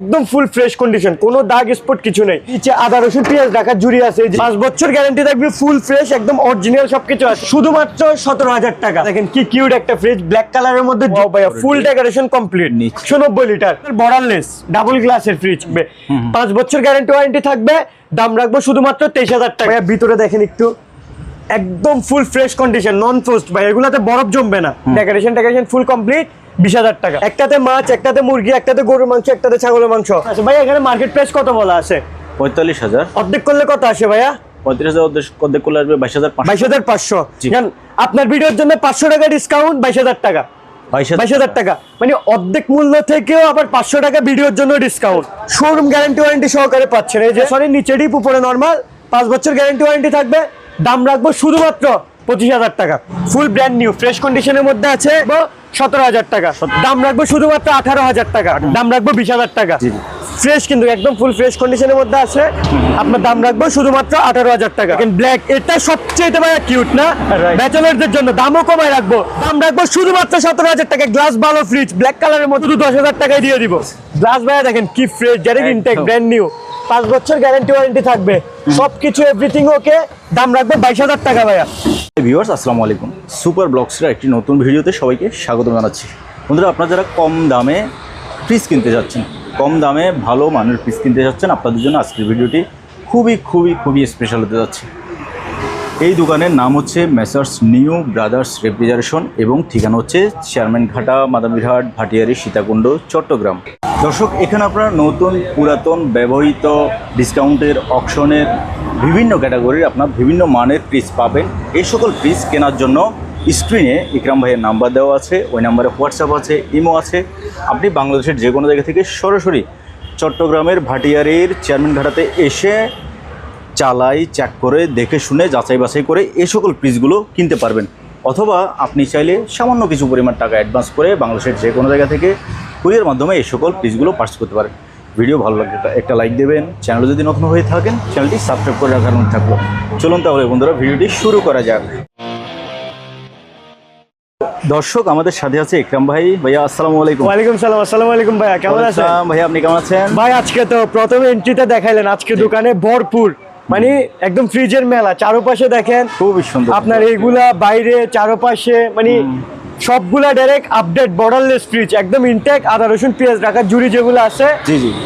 একদম full fresh condition কোনো দাগ স্পট কিছু নেই। নিচে আদা রসুন পেঁয়াজ ঢাকা জুড়ি আছে পাঁচ বছর গ্যারান্টি থাকবে ফুল ফ্রেশ একদম অরিজিনাল সবকিছু আছে। শুধুমাত্র সতেরো হাজার টাকা। দেখেন কি কিউট একটা ফ্রিজ ব্ল্যাক কালারের মধ্যে ফুল ডেকোরেশন কমপ্লিট। একশো নব্বই লিটার বর্ডারলেস ডাবল গ্লাসের ফ্রিজ পাঁচ বছর গ্যারান্টি ওয়ারেন্টি থাকবে দাম রাখব শুধুমাত্র তেইশ হাজার টাকা। ভিতরে দেখেন একটু। একদম full fresh condition non frost ভাই এগুলাতে বরফ জমবে না। ডেকোরেশন ডেকোরেশন ফুল কমপ্লিট বিশ হাজার টাকা। একটাতে মাছ একটাতে মুরগি একটাতে গরুর মাংস একটাতে ছাগলের মাংস। আচ্ছা ভাই এখানে মার্কেট প্রাইস কত বলা আছে? পঁয়তাল্লিশ হাজার। অর্ধেক করলে কত আসে ভাইয়া? পঁয়ত্রিশ হাজার অর্ধেক- করলে আসবে বাইশ হাজার বাইশ হাজার পাঁচশো। আপনার ভিডিওর জন্য পাঁচশো টাকা ডিসকাউন্ট বাইশ হাজার টাকা। বাইশ বাইশ হাজার টাকা। মানে অর্ধেক মূল্য থেকেও আবার পাঁচশো টাকা ভিডিওর জন্য ডিসকাউন্ট শোরুম গ্যারান্টি ওয়ারেন্টি সহকারে পাচ্ছেন। এই যে সরি নিচে ডিপ উপরে নর্মাল পাঁচ বছর গ্যারান্টি ওয়ারেন্টি থাকবে। দাম রাখব শুধুমাত্র পঁচিশ হাজার টাকা। ফুল ব্র্যান্ড নিউ ফ্রেশ কন্ডিশনের মধ্যে আছে। সতেরো হাজার টাকা। দাম রাখব শুধুমাত্র আঠারো হাজার টাকা। দাম রাখব বিশ হাজার টাকা। ফ্রেশ কিন্তু একদম ফুল ফ্রেশ কন্ডিশনের মধ্যে আছে। আপনার দাম রাখব শুধুমাত্র আঠারো হাজার টাকা। ব্ল্যাক এটা সবচেয়ে ভাই কিউট না? ব্যাচেলারদের জন্য দামও কমায় রাখব। দাম রাখব শুধুমাত্র সতেরো হাজার টাকা। গ্লাস ভালো ফ্রিজ ব্ল্যাক কালারের মধ্যে শুধু দশ হাজার টাকায় দিয়ে দিব। গ্লাস ভাইয়া দেখেন কি ফ্রেশ যারা ইনটেক ব্র্যান্ড নিউ পাঁচ বছর গ্যারান্টি ওয়ারেন্টি থাকবে। সবকিছু এভরিথিং ওকে দাম রাখব বাইশ হাজার টাকা ভাইয়া। ভিউয়ার্স, আসসালামু আলাইকুম। সুপার ব্লগসের একটি নতুন ভিডিওতে সবাইকে স্বাগত জানাচ্ছি। বন্ধুরা, আপনারা যারা কম দামে পিস কিনতে যাচ্ছেন, কম দামে ভালো মানের পিস কিনতে যাচ্ছেন, আপনাদের জন্য আজকের ভিডিওটি খুবই খুবই খুবই স্পেশাল হতে যাচ্ছে। এই দোকানের নাম হচ্ছে মেসার্স নিউ ব্রাদার্স রেফ্রিজারেশন এবং ঠিকানা হচ্ছে চেয়ারম্যান ঘাটা মাদামিরহাট ভাটিয়ারি সীতাকুণ্ড চট্টগ্রাম দর্শক, এখানে আপনারা নতুন, পুরাতন, ব্যবহৃত ডিসকাউন্টের, অকশনের বিভিন্ন ক্যাটাগরির আপনার বিভিন্ন মানের ফ্রিজ পাবেন। এই সকল ফ্রিজ কেনার জন্য স্ক্রিনে ইকরাম ভাইয়ের নাম্বার দেওয়া আছে, ওই নাম্বারে হোয়াটসঅ্যাপ আছে ইমো আছে। আপনি বাংলাদেশের যে কোনো জায়গা থেকে সরাসরি চট্টগ্রামের ভাটিয়ারির চেয়ারম্যান ঘাটাতে এসে চালাই চেক করে দেখে শুনে যাচাই বাছাই করে এই সকল ফ্রিজগুলো কিনতে পারবেন। অথবা আপনি চাইলে সামান্য কিছু পরিমাণ টাকা অ্যাডভান্স করে বাংলাদেশের যে কোনো জায়গা থেকে কুরিয়ার মাধ্যমে এই সকল পিসগুলো পার্স করতে পারেন। ভিডিও ভালো লাগলে একটা- লাইক দেবেন। চ্যানেল যদি নতুন হয়ে থাকেন চ্যানেলটি সাবস্ক্রাইব করে রাখার মধ্যে থাকল। চলুন তাহলে বন্ধুরা ভিডিওটি শুরু করা যাক। দর্শক আমাদের সাথে আছে ইকরাম ভাই। ভাইয়া আসসালামু আলাইকুম। ওয়ালাইকুম সালাম আসসালামু আলাইকুম ভাইয়া কেমন আছেন? ভাইয়া আপনি কেমন আছেন? ভাই আজকে তো প্রথম এন্ট্রিতে দেখাইলেন। আজকে দোকানে ভরপুর। মানে একদম ফ্রিজের মেলা চারপাশে দেখেন খুবই সুন্দর। আপনার এইগুলা বাইরে চারপাশে মানে সবগুলা ডাইরেক্ট আপডেট বর্ডারলেস ফ্রিজ একদম ইনটেক আদা রসুন পেঁয়াজ রাখার জুড়ি যেগুলো আছে।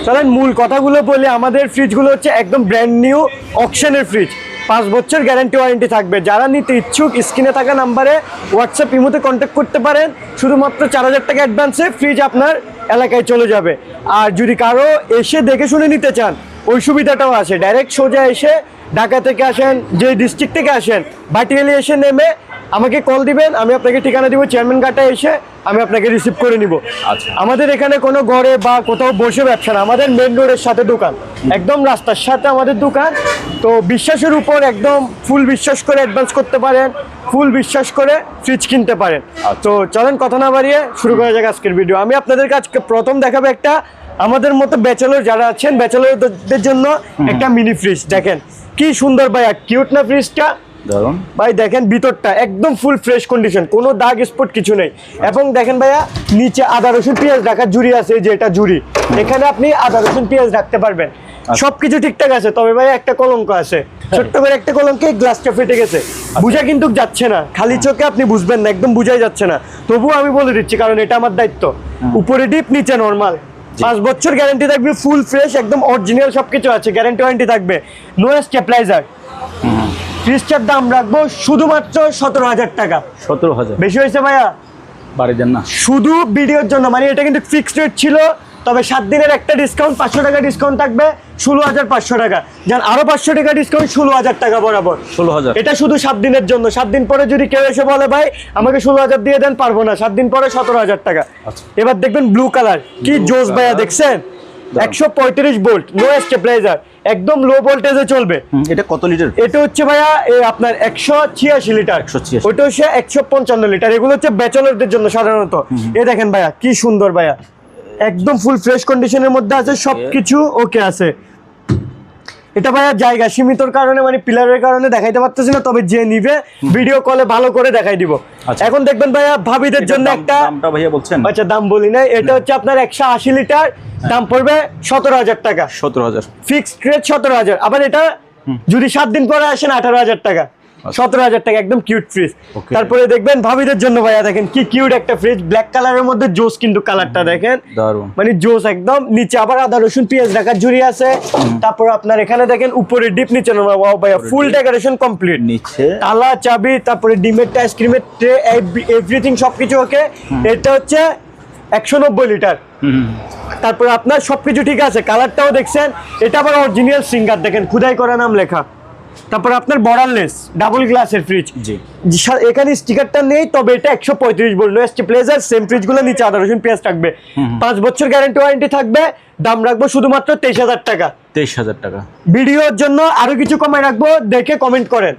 চলেন মূল কথাগুলো বলে আমাদের ফ্রিজগুলো হচ্ছে একদম ব্র্যান্ড নিউ অকশনের ফ্রিজ পাঁচ বছর গ্যারান্টি ওয়ারেন্টি থাকবে। যারা নিতে ইচ্ছুক স্ক্রিনে থাকা নাম্বারে হোয়াটসঅ্যাপ ইমোতে কন্ট্যাক্ট করতে পারেন। শুধুমাত্র চার হাজার টাকা অ্যাডভান্সে ফ্রিজ আপনার এলাকায় চলে যাবে। আর যদি কারও এসে দেখে শুনে নিতে চান ওই সুবিধাটাও আছে। ডাইরেক্ট সোজা এসে ঢাকা থেকে আসেন যে ডিস্ট্রিক্ট থেকে আসেন ভাটিয়ালি এসে নেমে আমাকে কল দিবেন আমি আপনাকে ঠিকানা দিব চেয়ারম্যান ঘাটা এসে আমি আপনাকে রিসিভ করে নিব। আচ্ছা। আমাদের এখানে কোনো ঘরে বা কোথাও বসে ব্যবসা না আমাদের মেন রোডের সাথে দোকান। একদম রাস্তার সাথে আমাদের দোকান। তো বিশ্বাসের উপর একদম ফুল বিশ্বাস করে অ্যাডভান্স করতে পারেন ফুল বিশ্বাস করে ফ্রিজ কিনতে পারেন। তো চলেন কথা না বাড়িয়ে শুরু করা যাক আজকের ভিডিও আমি আপনাদের কাছে প্রথম দেখাবো একটা আমাদের মতো ব্যাচেলর যারা আছেন ব্যাচেলরদের জন্য একটা মিনি ফ্রিজ দেখেন। কি সুন্দর ভাইয়া কিউট না ফ্রিজটা ধরুন ভাই দেখেন ভিতরটা একদম ফুল ফ্রেশ কন্ডিশন কোনো দাগ স্পট কিছু নেই। এবং দেখেন ভাইয়া নিচে আদা রসুন পেঁয়াজ রাখার জুড়ি আছে যে এটা জুড়ি এখানে আপনি আদা রসুন পেঁয়াজ রাখতে পারবেন। সবকিছু ঠিকঠাক আছে তবে ভাই একটা কলঙ্ক আছে। ছোট্ট করে একটা কলঙ্কে গ্লাসটা ফেটে গেছে। বুঝা কিন্তু যাচ্ছে না। খালি চোখে আপনি বুঝবেন না একদম বুঝাই যাচ্ছে না। তবুও আমি বলে দিচ্ছি কারণ এটা আমার দায়িত্ব। উপরে ডিপ নিচে নর্মাল পাঁচ বছর গ্যারান্টি থাকবে ফুল ফ্রেশ একদম অরিজিনাল সবকিছু আছে গ্যারান্টি ওয়ারেন্টি থাকবে। নো স্টেপলাইজার ফ্রিজটার দাম রাখব শুধুমাত্র সতেরো হাজার টাকা। সতেরো হাজার। বেশি হয়েছে ভাইয়া? বাড়ি দেন না শুধু ভিডিওর জন্য মানে এটা কিন্তু ফিক্সড রেট ছিল তবে সাত দিনের একটা ডিসকাউন্ট পাঁচশো টাকা ডিসকাউন্ট থাকবে ষোলো হাজার পাঁচশো টাকা। যান আরও পাঁচশো টাকা ডিসকাউন্ট ষোলো হাজার টাকা বরাবর। ষোলো হাজার। এটা শুধু সাত দিনের জন্য। সাত দিন পরে যদি কেউ এসে বলে ভাই আমাকে ষোলো হাজার দিয়ে দেন পারব না। সাত দিন পরে সতেরো হাজার টাকা। আচ্ছা। এবার দেখবেন ব্লু কালার কি জোস ভাইয়া দেখছেন? একশো পঁয়ত্রিশ বোল্ট নো স্টেপলাইজার একদম লো ভোল্টেজে চলবে। এটা কত লিটার এটা হচ্ছে ভাইয়া এই আপনার একশো ছিয়াশি লিটার 186 ওইটা হচ্ছে একশো পঞ্চান্ন লিটার এগুলো হচ্ছে ব্যাচেলরদের জন্য সাধারণত। এ দেখেন ভাইয়া কি সুন্দর ভাইয়া। একদম ফুল ফ্রেশ কন্ডিশনের মধ্যে আছে সবকিছু ওকে আছে। এটা ভাইয়া জায়গা সীমিতর কারণে মানে পিলারের কারণে দেখাইতে পারতেছি না তবে যে নিবে ভিডিও কলে ভালো করে দেখাই দিব। আচ্ছা। এখন দেখবেন ভাইয়া ভাবিদের জন্য একটা দামটা ভাইয়া বলছেন? আচ্ছা দাম বলি না এটা হচ্ছে আপনার একশো আশি লিটার দাম পড়বে সতেরো হাজার টাকা। সতেরো হাজার। ফিক্সড রেট সতেরো হাজার। আবার এটা যদি সাত দিন পরে আসেন আঠারো হাজার টাকা। সতেরো হাজার টাকা একদম কিউট ফ্রিজ তারপরে দেখবেন ভাবিদের জন্য ভাইয়া দেখেন কি কিউট একটা ফ্রিজ ব্ল্যাক কালারের মধ্যে জোস কিন্তু কালারটা দেখেন। মানে জোস একদম নিচে আবার আদা রসুন পেঁয়াজ রাখার ঝুড়ি আছে। তারপর আপনার এখানে দেখেন উপরে ডিপ নিচে ওয়াও ভাইয়া ফুল ডেকোরেশন কমপ্লিট নিচে। তালা চাবি তারপরে ডিমের আইসক্রিমের ট্রে এভরিথিং সবকিছু ওকে এটা হচ্ছে একশো নব্বই লিটার তারপরে আপনার সবকিছু ঠিক আছে। কালারটাও দেখছেন। এটা আবার অরিজিনাল সিঙ্গার দেখেন খুদাই করা নাম লেখা। তারপর আপনার বর্ডারলেস ডাবল গ্লাসের ফ্রিজ জি। এখানে স্টিকারটা নেই তবে এটা একশো পঁয়ত্রিশ বলল এসটি প্লেজার সেম ফ্রিজগুলো নিচে আদা রসুন পেঁয়াজ থাকবে। পাঁচ বছর গ্যারান্টি ওয়ারেন্টি থাকবে দাম রাখব শুধুমাত্র তেইশ হাজার টাকা। তেইশ হাজার টাকা। ভিডিওর জন্য আরও কিছু কমাই রাখব দেখে কমেন্ট করেন।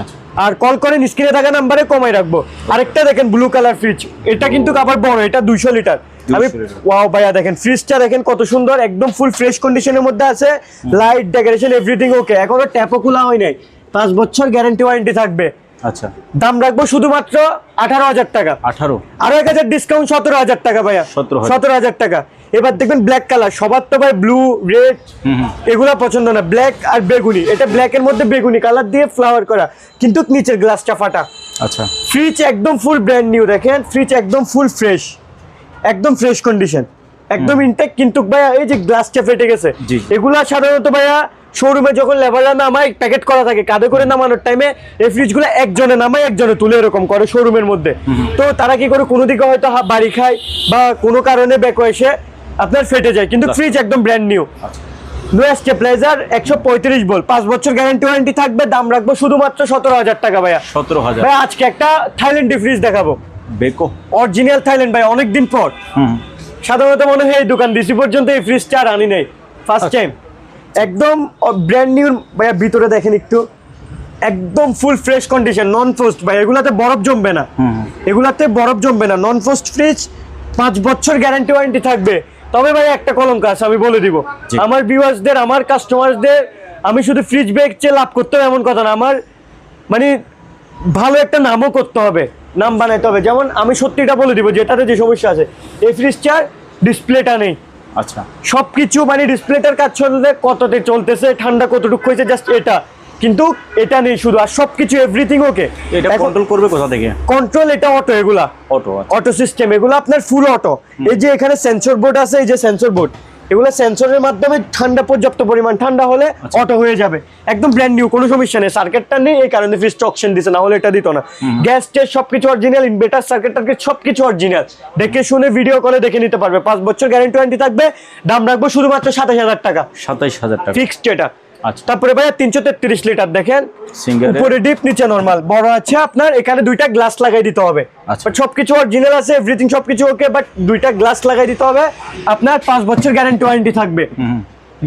আচ্ছা। আর কল করেন স্ক্রিনে থাকা নাম্বারে কমাই রাখব। আরেকটা দেখেন ব্লু কালার ফ্রিজ এটা কিন্তু আবার বড় এটা দুইশো লিটার আমি 200 লিটার। ওয়াও ভাইয়া দেখেন ফ্রিজটা দেখেন কত সুন্দর একদম ফুল ফ্রেশ কন্ডিশনের মধ্যে আছে। লাইট ডেকোরেশন এভরিথিং ওকে এখনও ট্যাপও খোলা হয় নাই। পাঁচ বছর গ্যারান্টি ওয়ারেন্টি থাকবে। আচ্ছা। দাম রাখব শুধুমাত্র আঠারো হাজার টাকা। আঠারো? আরও এক হাজার ডিসকাউন্ট সতেরো হাজার টাকা ভাইয়া। 17,000 সতেরো হাজার টাকা। এবার দেখবেন ব্ল্যাক কালার সবার তো ভাই ব্লু রেড এগুলা পছন্দ না। ব্ল্যাক আর বেগুনি। এটা ব্ল্যাক এর মধ্যে বেগুনি কালার দিয়ে ফ্লাওয়ার করা। কিন্তু নিচের গ্লাসটা ফাটা। আচ্ছা। ফ্রিজ একদম ফুল ব্র্যান্ড নিউ দেখেন? ফ্রিজ একদম ফুল ফ্রেশ একদম ফ্রেশ কন্ডিশন একদম ইনটেক কিন্তু ভাইয়া এই যে গ্লাসটা ফেটে গেছে। এগুলা সাধারণত ভাইয়া শোরুমে যখন লেবাররা নামায় প্যাকেট করা থাকে কাঁধে করে নামানোর টাইমে এই ফ্রিজগুলো একজনে নামায় একজনে তুলে এরকম করে শোরুমের মধ্যে। তো তারা কি করে কোনো দিকে হয়তো বাড়ি খায় বা কোনো কারণে ব্যাকো এসে আপনার ফেটে যায়। কিন্তু ফ্রিজ একদম ব্র্যান্ড নিউ আচ্ছা। নো স্টেপলাইজার একশো পঁয়ত্রিশ বল পাঁচ বছর গ্যারান্টি ওয়ারেন্টি থাকবে দাম রাখব শুধুমাত্র সতেরো হাজার টাকা ভাইয়া। সতেরো হাজার। আজকে একটা থাইল্যান্ডি ফ্রিজ দেখাবো। বেকো। অরিজিনাল থাইল্যান্ড ভাই অনেকদিন পর। সাধারণত মনে হয় এই দোকান দিছি পর্যন্ত এই ফ্রিজটা আর আনি নাই। ফার্স্ট আচ্ছা। টাইম একদম ব্র্যান্ড নিউ ভাইয়া ভিতরে দেখেন একটু। একদম full fresh condition non frost ভাই এগুলাতে বরফ জমবে না। এগুলাতে বরফ জমবে না। নন ফ্রোস্ট ফ্রিজ পাঁচ বছর গ্যারান্টি ওয়ারেন্টি থাকবে। তবে ভাই একটা কলঙ্ক আছে আমি বলে দিব। আমার ভিউয়ার্সদের আমার কাস্টমারদের আমি শুধু ফ্রিজ বেচে লাভ করতে হবে এমন কথা না। আমার মানে ভালো একটা নামও করতে হবে। নাম বানাইতে হবে। যেমন আমি সত্যিটা বলে দিব যেটাতে যে সমস্যা আছে। এই ফ্রিজটার ডিসপ্লেটা নেই। আচ্ছা। সব কিছু মানে ডিসপ্লেটার কাজ চলতে কততে চলতেছে ঠান্ডা কতটুকু হয়েছে জাস্ট এটা। কিন্তু এটা নেই শুধু আর সবকিছু এভরিথিং ওকে এটা কন্ট্রোল করবে কোথা থেকে? কন্ট্রোল এটা অটো এগুলা। অটো অটো সিস্টেম এগুলো আপনার ফুল অটো এই যে এখানে সেন্সর বোর্ড আছে এই যে সেন্সর বোর্ড এগুলো সেন্সরের মাধ্যমে ঠান্ডা পর্যাপ্ত পরিমাণ ঠান্ডা হলে আচ্ছা। অটো হয়ে যাবে। একদম ব্র্যান্ড নিউ কোনো সমস্যা নেই। সার্কিটটা নেই এই কারণে ফিস্ট অপশন দিছে না হলে এটা দিত না। গ্যাস টেস্ট সবকিছু অরিজিনাল ইনভার্টার সার্কিট টার্কিট সবকিছু অরিজিনাল দেখে শুনে ভিডিও কলে দেখে নিতে পারবে। পাঁচ বছর গ্যারেন্টি ওয়ারেন্টি থাকবে। দাম রাখব শুধুমাত্র সাতাশ হাজার টাকা। সাতাশ হাজার টাকা। ফিক্সড এটা। আচ্ছা তারপরে ভাইয়া তিনশো তেত্রিশ লিটার দেখেন। উপরে ডিপ নিচে নরমাল বড় আছে আপনার এখানে দুইটা গ্লাস লাগাই দিতে হবে। আচ্ছা। সবকিছু অরিজিনাল আছে এভরিথিং সবকিছু ওকে বাট দুইটা গ্লাস লাগাই দিতে হবে। আপনার পাঁচ বছর গ্যারান্টি ওয়ারেন্টি থাকবে।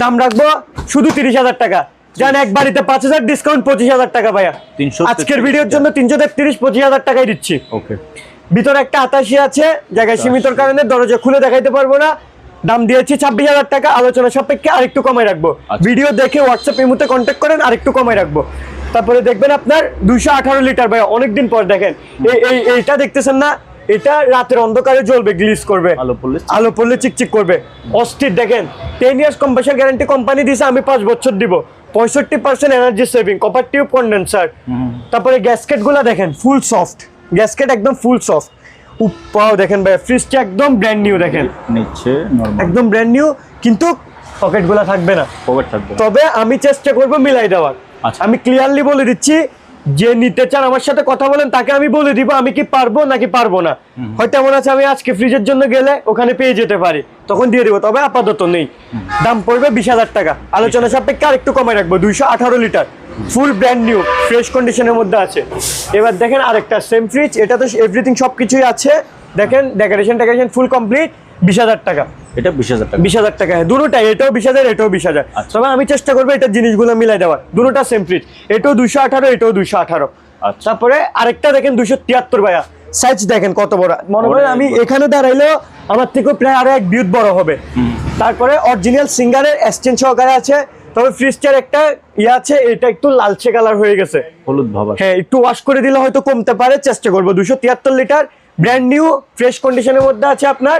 দাম রাখব শুধু তিরিশ হাজার টাকা। জান এক বাড়িতে পাঁচ হাজার ডিসকাউন্ট পঁচিশ হাজার টাকা ভাইয়া। 333 আজকের ভিডিওর জন্য তিনশো তেত্রিশ পঁচিশ হাজার টাকাই দিচ্ছি। ওকে ভিতরে একটা আতাশি আছে জায়গায় সীমিতর কারণে দরজা খুলে দেখাইতে পারব না। দাম দিয়েছি ছাব্বিশ হাজার টাকা আলোচনা সাপেক্ষে আরেকটু কমাই রাখব। আচ্ছা। ভিডিও দেখে হোয়াটসঅ্যাপ এই মুহূর্তে কন্ট্যাক্ট করেন আরেকটু কমাই রাখব। তারপরে দেখবেন আপনার দুইশো আঠারো লিটার ভাই অনেকদিন পর দেখেন। এই এই এইটা দেখতেছেন না এটা রাতের অন্ধকারে জ্বলবে গ্লিজ করবে। আলো পড়লে চিকচিক করবে। অস্থির দেখেন ten years compressor guarantee company দিছে আমি পাঁচ বছর দিব। পঁয়ষট্টি percent energy saving copper tube condenser তারপরে গ্যাসকেটগুলা দেখেন ফুল সফট গ্যাসকেট একদম ফুল সফট উপাও দেখেন ভাই ফ্রিজটা একদম ব্র্যান্ড নিউ দেখেন। নিচ্ছে একদম ব্র্যান্ড নিউ কিন্তু পকেটগুলো থাকবে না। পকেট থাকবে তবে আমি চেষ্টা করব মিলাই দেওয়ার। আচ্ছা। আমি ক্লিয়ারলি বলে দিচ্ছি যে নিতে চান আমার সাথে কথা বলেন তাকে আমি বলে দিব আমি কি পারব নাকি পারব না। হয়তো এমন আছে আমি আজকে ফ্রিজের জন্য গেলে ওখানে পেয়ে যেতে পারি। তখন দিয়ে দিব তবে আপাতত নেই। দাম পড়বে বিশ হাজার টাকা। আলোচনা সাপেক্ষে আর একটু কমে রাখব দুইশো আঠারো litre. Full brand new fresh কন্ডিশনের মধ্যে আছে। এবার দেখেন আরেকটা সেম ফ্রিজ এটা তো এভরিথিং সব কিছুই আছে। দেখেন ডেকোরেশন ডেকোরেশন ফুল কমপ্লিট বিশ হাজার টাকা। এটা বিশ হাজার টাকা। বিশ হাজার টাকা। হ্যাঁ দুটোটাই এটাও বিশ হাজার এটাও বিশ হাজার। আচ্ছা। তবে আমি চেষ্টা করব এটা জিনিসগুলো মিলাই দেওয়ার। দুটোটা সেম ফ্রিজ এটাও দুশো আঠারো এটাও দুশো আঠারো। আচ্ছা। তারপরে আরেকটা দেখেন দুশো তিয়াত্তর ভাইয়া। সাইজ দেখেন কত বড়। মনে করেন আমি এখানে দাঁড়াইলেও আমার থেকেও প্রায় আরও এক বিউট বড় হবে। তারপরে অরিজিনাল সিঙ্গারের এক্সচেঞ্জ সহকারে আছে। তবে ফ্রিজটার একটা ইয়ে আছে এটা একটু লালচে কালার হয়ে গেছে। হলুদ ভাবা হ্যাঁ একটু ওয়াশ করে দিলে হয়তো কমতে পারে চেষ্টা করব। দুশো তিয়াত্তর লিটার ব্র্যান্ড নিউ ফ্রেশ কন্ডিশনের মধ্যে আছে আপনার।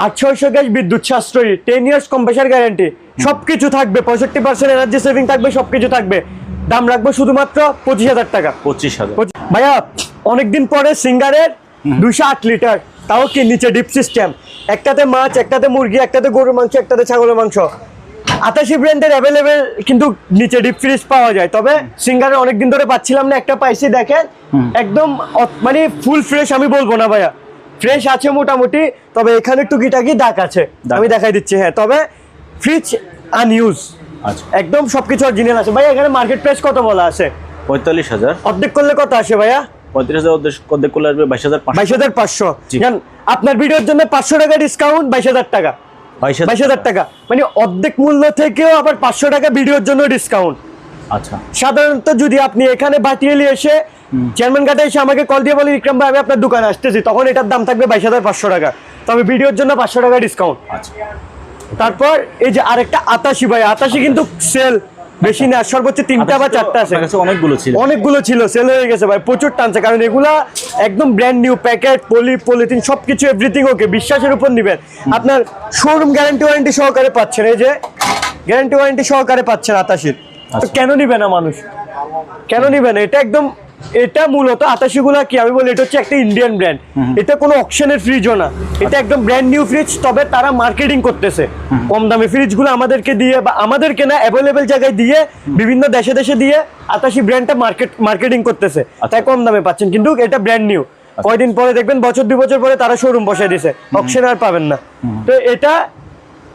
আট ছয়শো গ্যাস বিদ্যুৎ সাশ্রয়ী টেন ইয়ার্স কম্প্রেসার গ্যারান্টি সবকিছু থাকবে পঁয়ষট্টি পার্সেন্ট এনার্জি সেভিং থাকবে সবকিছু থাকবে। দাম রাখব শুধুমাত্র পঁচিশ হাজার টাকা। পঁচিশ হাজার। ভাইয়া অনেকদিন পরে সিঙ্গারের দুশো আট লিটার তাও কি নিচে ডিপ সিস্টেম একটাতে মাছ একটাতে মুরগি একটাতে গরুর মাংস একটাতে ছাগলের মাংস। আটাশি ব্র্যান্ডের অ্যাভেলেবেল কিন্তু নিচে ডিপ ফ্রিজ পাওয়া যায়। তবে সিঙ্গারের অনেকদিন ধরে পাচ্ছিলাম না একটা পাইছি দেখেন। একদম মানে ফুল ফ্রেশ আমি বলব না ভাইয়া। ফ্রেশ আছে মোটামুটি তবে এখানে একটু টুকিটাকি দাগ আছে। আমি দেখাই দিচ্ছি হ্যাঁ তবে ফ্রিজ আনইউজ আচ্ছা। একদম সবকিছু অরিজিনাল আছে। ভাইয়া এখানে মার্কেট প্রাইস কত বলা আছে? পঁয়তাল্লিশ হাজার। অর্ধেক করলে কত আসে ভাইয়া? পঁয়ত্রিশ হাজার অর্ধেক করলে আসবে বাইশ হাজার বাইশ হাজার পাঁচশো। আপনার ভিডিওর জন্য পাঁচশো টাকা ডিসকাউন্ট বাইশ হাজার টাকা। বাইশ হাজার টাকা। মানে অর্ধেক মূল্য থেকেও আবার পাঁচশো টাকা ভিডিওর জন্য ডিসকাউন্ট আচ্ছা। সাধারণত যদি আপনি এখানে বাটিয়ালি এসে চেয়ারম্যান কাটে এসে আমাকে কল দিয়ে বলে ইকরাম ভাই আমি আপনার দোকানে আসতেছি। তখন এটার দাম থাকবে বাইশ হাজার পাঁচশো টাকা। তবে ভিডিওর জন্য পাঁচশো টাকা ডিসকাউন্ট আচ্ছা। তারপর এই যে আরেকটা আতাশি ভাই আতাশি কিন্তু সেল বেশি না সর্বোচ্চ তিনটা বা চারটা আছে। অনেকগুলো ছিল। অনেকগুলো ছিল সেল হয়ে গেছে ভাই প্রচুর টানছে কারণ এগুলা একদম brand new packet poly polythene সবকিছু এভরিথিং ওকে বিশ্বাসের উপর নিবেন। আপনার শোরুম গ্যারান্টি ওয়ারেন্টি সহকারে পাচ্ছেন এই যে গ্যারান্টি ওয়ারেন্টি সহকারে পাচ্ছেন আতাশির। কেন নিবে না মানুষ? কেন নিবে না? এটা একদম এটা মূলত আতাশি গুলা কি? আমি বলি এটা হচ্ছে একটা ইন্ডিয়ান ব্র্যান্ড এটা কোনো অকশনের ফ্রিজও না। এটা একদম ব্র্যান্ড নিউ ফ্রিজ তবে তারা মার্কেটিং করতেছে। কম দামে ফ্রিজগুলো আমাদেরকে দিয়ে বা আমাদেরকে না অ্যাভেলেবেল জায়গায় দিয়ে বিভিন্ন দেশে দেশে দিয়ে আতাশি ব্র্যান্ডটা মার্কেট মার্কেটিং করতেছে। তাই কম দামে পাচ্ছেন। কিন্তু এটা ব্র্যান্ড নিউ কয়দিন পরে দেখবেন বছর দুই বছর পরে তারা শোরুম বসাই দিছে। অকশন আর পাবেন না। তো এটা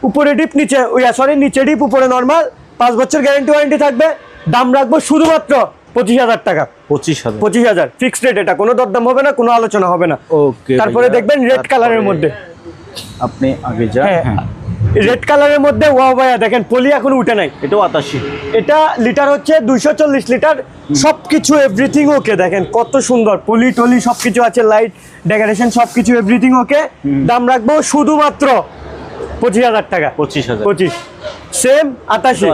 উপরে ডিপ নিচে সরি নিচে ডিপ উপরে নর্মাল পাঁচ বছর গ্যারেন্টি ওয়ারেন্টি থাকবে। দাম রাখব শুধুমাত্র পঁচিশ হাজার টাকা। পঁচিশ হাজার। পঁচিশ হাজার। ফিক্সড রেট এটা কোনো দরদাম হবে না কোনো আলোচনা হবে না। ওকে তারপরে দেখবেন রেড কালারের মধ্যে। আপনি আগে হ্যাঁ। রেড কালারের মধ্যে ওয়া ভাইয়া দেখেন পলি এখন উঠে নাই। এটাও আতাশি এটা লিটার হচ্ছে দুইশো চল্লিশ লিটার সবকিছু এভরিথিং ওকে দেখেন কত সুন্দর। পলি টলি সবকিছু আছে লাইট ডেকোরেশন সবকিছু এভরিথিং ওকে দাম রাখব শুধুমাত্র পঁচিশ হাজার টাকা। পঁচিশ হাজার। পঁচিশ। সেম আটাশি।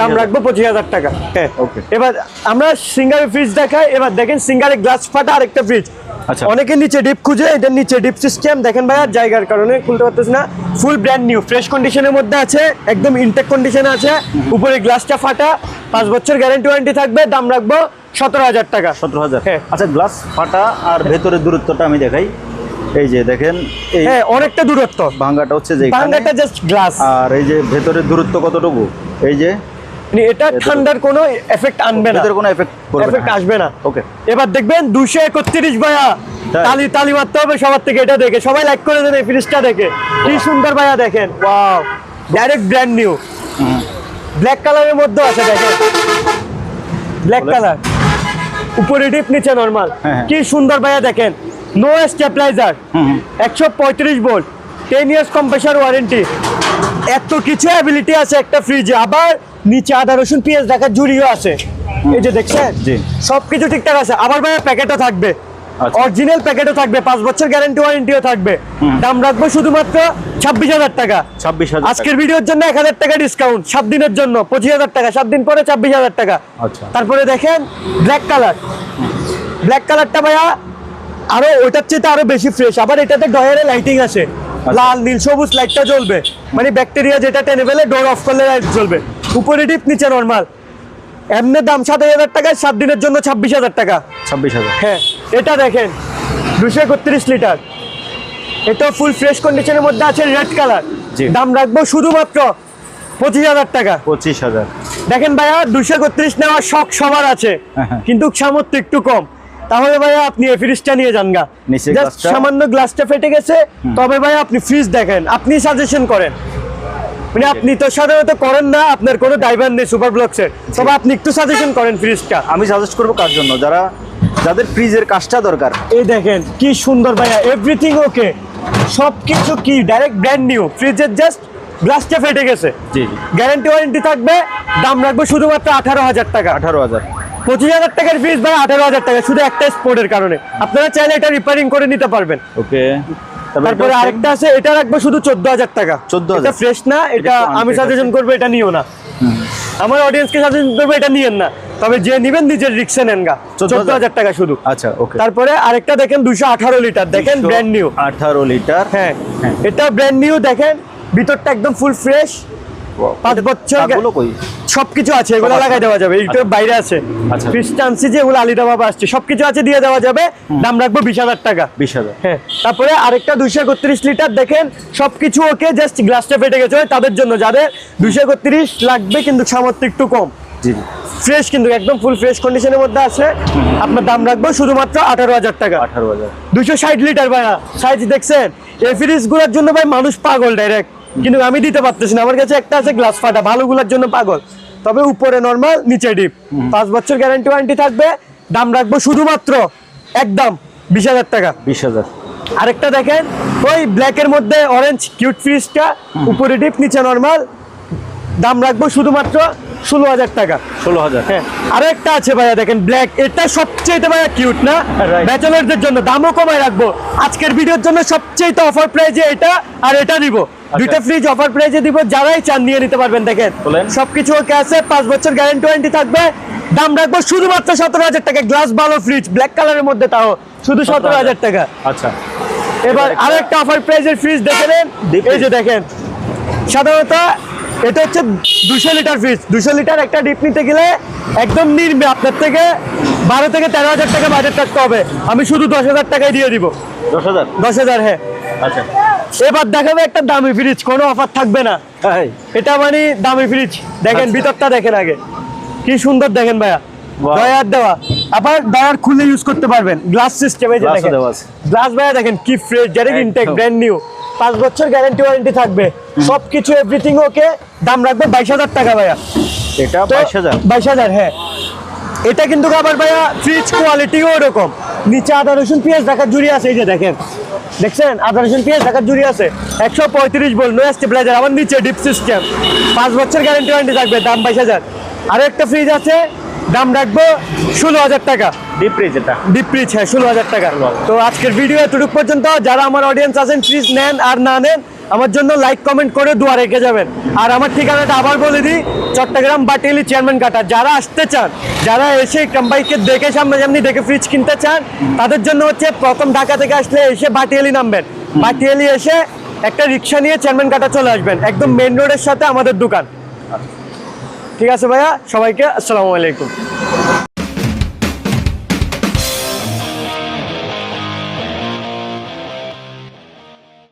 দাম রাখব পঁচিশ হাজার টাকা। হ্যাঁ. এবার আমরা সিঙ্গারের ফ্রিজ দেখাই। এবার দেখেন সিঙ্গারের গ্লাস ফাটা আরেকটা ফ্রিজ আচ্ছা। অনেকে নিচে ডিপ খুঁজে এটার নিচে ডিপ সিস্টেম দেখেন ভাইয়া জায়গার কারণে খুলতে পারতেছি না। ফুল ব্র্যান্ড নিউ ফ্রেশ কন্ডিশনের মধ্যে আছে একদম ইনটেক কন্ডিশনে আছে। উপরে গ্লাসটা ফাটা। পাঁচ বছর গ্যারেন্টি ওয়ারেন্টি থাকবে দাম রাখব সতেরো হাজার টাকা। সতেরো হাজার। হ্যাঁ। আচ্ছা গ্লাস ফাটা আর ভেতরের দূরত্বটা আমি দেখাই। এই যে দেখেন হ্যাঁ অনেকটা দূরত্ব। ভাঙ্গাটা হচ্ছে যে এখানে, জাস্ট গ্লাস আর এই যে ভেতরের দূরত্ব কতটুকু? এই যে মানে এটা ঠান্ডার কোনো এফেক্ট আনবে না। কোনো এফেক্ট এফেক্ট আসবে না। ওকে এবার দেখবেন দুশো একত্রিশ ভাইয়া। তালি তালি মারতে হবে সবার থেকে এটা দেখে। সবাই লাইক করে দেন এই ফ্রিজটা দেখে। কি সুন্দর ভাইয়া দেখেন। Wow direct brand new black কালারের মধ্যে আছে দেখেন। ব্ল্যাক কালার উপরে ডিপ নিচে নরমাল হ্যাঁ, হ্যাঁ। কি সুন্দর ভাইয়া দেখেন। No stabiliser. একশো পঁয়ত্রিশ volt ten years compressor warranty এত কিছু অ্যাবিলিটি আছে একটা ফ্রিজে আবার নিচে আদা রসুন পেঁয়াজ রাখার জুড়িও আছে। এই যে দেখছেন? জি। সবকিছু ঠিকঠাক আছে। আবার ভাইয়া প্যাকেটও থাকবে। আচ্ছা। অরিজিনাল প্যাকেটও থাকবে। পাঁচ বছর গ্যারান্টি ওয়ারেন্টিও থাকবে। দাম রাখব শুধুমাত্র ছাব্বিশ হাজার টাকা। ছাব্বিশ হাজার আজকের ভিডিওর জন্য এক হাজার টাকা ডিসকাউন্ট সাত দিনের জন্য পঁচিশ হাজার টাকা। সাত দিন পরে ছাব্বিশ হাজার টাকা। আচ্ছা। তারপরে দেখেন ব্ল্যাক কালার ব্ল্যাক কালারটা ভাইয়া আরও ওটার চেয়ে আরও বেশি ফ্রেশ আবার এটাতে ডয়ারে লাইটিং আছে লাল নীল সবুজ লাইটটা জ্বলবে। মানে ব্যাকটেরিয়া যেটা টেনে ফেলে ডোর অফ করলে লাইট জ্বলবে। উপরে ডিপ নিচে নর্মাল এমনি দাম সাতাশ হাজার টাকায় সাত দিনের জন্য ছাব্বিশ হাজার টাকা। ছাব্বিশ হাজার। হ্যাঁ এটা দেখেন। দুশো একত্রিশ লিটার। এটা ফুল ফ্রেশ কন্ডিশনের মধ্যে আছে রেড কালার। দাম রাখব শুধুমাত্র পঁচিশ হাজার টাকা। পঁচিশ হাজার। দেখেন ভাইয়া দুশো একত্রিশ নেওয়ার শখ সবার আছে। হ্যাঁ, হ্যাঁ। কিন্তু সামর্থ্য একটু কম। তাহলে ভাইয়া আপনি এই ফ্রিজটা নিয়ে যান গা। সামান্য গ্লাসটা ফেটে গেছে তবে ভাইয়া আপনি ফ্রিজ দেখেন। আপনি সাজেশন করেন। মানে আপনি তো সাধারণত করেন না আপনার কোনো ড্রাইভার নেই সুপার ব্লকসের তবে আপনি একটু সাজেশন করেন ফ্রিজটা আমি সাজেস্ট করব কার জন্য? যারা যাদের ফ্রিজের কাজটা দরকার। এই দেখেন কি সুন্দর ভাইয়া এভরিথিং ওকে সব কিছু কি ডাইরেক্ট ব্র্যান্ড নিউ ফ্রিজের জাস্ট গ্লাসটা ফেটে গেছে। জি গ্যারান্টি ওয়ারেন্টি থাকবে দাম রাখব শুধুমাত্র আঠারো হাজার টাকা। আঠারো হাজার। পঁচিশ হাজার টাকার ফিস ভাই আঠারো হাজার টাকা শুধু একটা স্পোর্টের কারণে। আপনারা চাইলে এটা রিপেয়ারিং করে নিতে পারবেন। ওকে। তারপরে আরেকটা আছে এটা রাখব শুধু চোদ্দ হাজার টাকা। 14,000 এটা ফ্রেশ না এটা আমি সাজেশন করব এটা নিও না। আমার অডিয়েন্সকে সাজেশন করব এটা নিয়েন না। তবে যে নিবেন নিজের রিক্সে নেন গা। চোদ্দ হাজার। টাকা শুধু। আচ্ছা ওকে। তারপরে আরেকটা দেখেন দুশো আঠারো লিটার দেখেন ব্র্যান্ড নিউ আঠারো লিটার হ্যাঁ। হ্যাঁ। এটা ব্র্যান্ড নিউ দেখেন ভিতরটা একদম ফুল ফ্রেশ পাঁচ বছর সবকিছু আছে এগুলো লাগাই দেওয়া যাবে এইটার বাইরে আছে। আচ্ছা। ক্রিস্টানসি যে এগুলো আলিদা বাবা আসছে সবকিছু আছে দিয়ে দেওয়া যাবে। দাম রাখব বিশ হাজার টাকা। বিশ হাজার। হ্যাঁ তারপরে আরেকটা দুইশো একত্রিশ লিটার দেখেন সবকিছু ওকে জাস্ট গ্লাসটা ফেটে গেছে তাদের জন্য যাদের দুইশো একত্রিশ লাগবে কিন্তু সামর্থ্য একটু কম। ফ্রেশ কিন্তু একদম ফুল ফ্রেশ কন্ডিশনের মধ্যে আছে। আপনার দাম রাখব শুধুমাত্র আঠারো হাজার টাকা। আঠারো হাজার। দুইশো ষাট লিটার ভাইয়া। সাইজ দেখছেন? এই ফ্রিজগুলোর জন্য ভাই মানুষ পাগল ডাইরেক্ট কিন্তু আমি দিতে পারতেছি না। আমার কাছে একটা আছে গ্লাস ফাটা ভালোগুলোর জন্য পাগল। তবে উপরে নর্মাল নিচে ডিপ পাঁচ বছর গ্যারান্টি ওয়ারেন্টি থাকবে। দাম রাখব শুধুমাত্র একদম বিশ হাজার টাকা। বিশ হাজার। আরেকটা দেখেন ওই ব্ল্যাকের মধ্যে অরেঞ্জ কিউট ফ্রিজটা উপরে ডিপ নিচে নর্মাল দাম রাখব শুধুমাত্র ষোলো হাজার টাকা। ষোলো হাজার। হ্যাঁ আরেকটা আছে ভাইয়া দেখেন ব্ল্যাক এটা সবচেয়ে ভাইয়া কিউট না. ব্যাচেলারদের জন্য দামও কমায় রাখব। আজকের ভিডিওর জন্য সবচেয়ে অফার প্রাইজে এটা আর এটা দিব দুইটা ফ্রিজ অফার প্রাইজে দিব যারাই চান নিয়ে নিতে পারবেন দেখেন। সবকিছু ওকে আছে পাঁচ বছর গ্যারান্টি ওয়ারেন্টি থাকবে। দাম রাখব শুধুমাত্র সতেরো হাজার টাকা। গ্লাস ভালো ফ্রিজ ব্ল্যাক কালারের মধ্যে তাও শুধু সতেরো হাজার। টাকা। আচ্ছা। এবার একটা- আরেকটা অফার প্রাইজের ফ্রিজ দেখে নেন। এই যে দেখেন সাধারণত এটা হচ্ছে দুশো লিটার ফ্রিজ দুশো লিটার একটা ডিপ নিতে গেলে একদম নির্মে আপনার থেকে বারো থেকে তেরো হাজার টাকা বাজেট রাখতে হবে। আমি শুধু দশ হাজার টাকায় দিয়ে দিব। দশ হাজার? দশ হাজার হ্যাঁ। আচ্ছা। এবার দেখাবে একটা দামি ফ্রিজ কোনো অফার থাকবে না। এই, এটা মানে দামি ফ্রিজ দেখেন আচ্ছা। ভিতরটা দেখেন আগে। কি সুন্দর দেখেন ভাইয়া. দয়ার দেওয়া। আবার দয়ার খুলে ইউজ করতে পারবেন। গ্লাস সিস্টেম যে দেখেন। গ্লাস ভাইয়া দেখেন কি fresh direct intact brand new পাঁচ বছর গ্যারান্টি ওয়ারেন্টি থাকবে। সবকিছু এভরিথিং ওকে দাম রাখবে বাইশ হাজার টাকা ভাইয়া। এটা বাইশ হাজার। বাইশ হাজার হ্যাঁ। এটা কিন্তু আবার ভাইয়া ফ্রিজ কোয়ালিটিও ওরকম। নিচে আদা রসুন পেঁয়াজ ঢাকার জুড়ি আছে এই যে দেখেন। দেখছেন? আদা রসুন পেঁয়াজ ঢাকার জুড়ি আছে। একশো পঁয়ত্রিশ বল নো স্টেবিলাইজার আবার নিচে ডিপ সিস্টেম পাঁচ বছর গ্যারান্টি ওয়ারেন্টি থাকবে দাম বাইশ হাজার। আরও একটা ফ্রিজ আছে দাম রাখব ষোলো হাজার টাকা। ডিপ্রিজ এটা। ডিপ ফ্রিজ হ্যাঁ ষোলো হাজার টাকা। তো আজকের ভিডিও এতটুকু পর্যন্ত। যারা আমার অডিয়েন্স আছেন ফ্রিজ নেন আর না নেন আমার জন্য লাইক কমেন্ট করে দোয়া রেখে যাবেন। আর আমার ঠিকানাটা আবার বলে দিই চট্টগ্রাম বাটিয়ালি চেয়ারম্যান কাটা। যারা আসতে চান যারা এসে কোম্পানিকে দেখে সামনাসামনি দেখে ফ্রিজ কিনতে চান তাদের জন্য হচ্ছে প্রথম ঢাকা থেকে আসলে এসে বাটিয়ালি নামবেন। বাটিয়ালি এসে একটা রিক্সা নিয়ে চেয়ারম্যান কাটা চলে আসবেন। একদম মেন রোডের সাথে আমাদের দোকান। ঠিক আছে ভাইয়া সবাইকে আসসালামু আলাইকুম।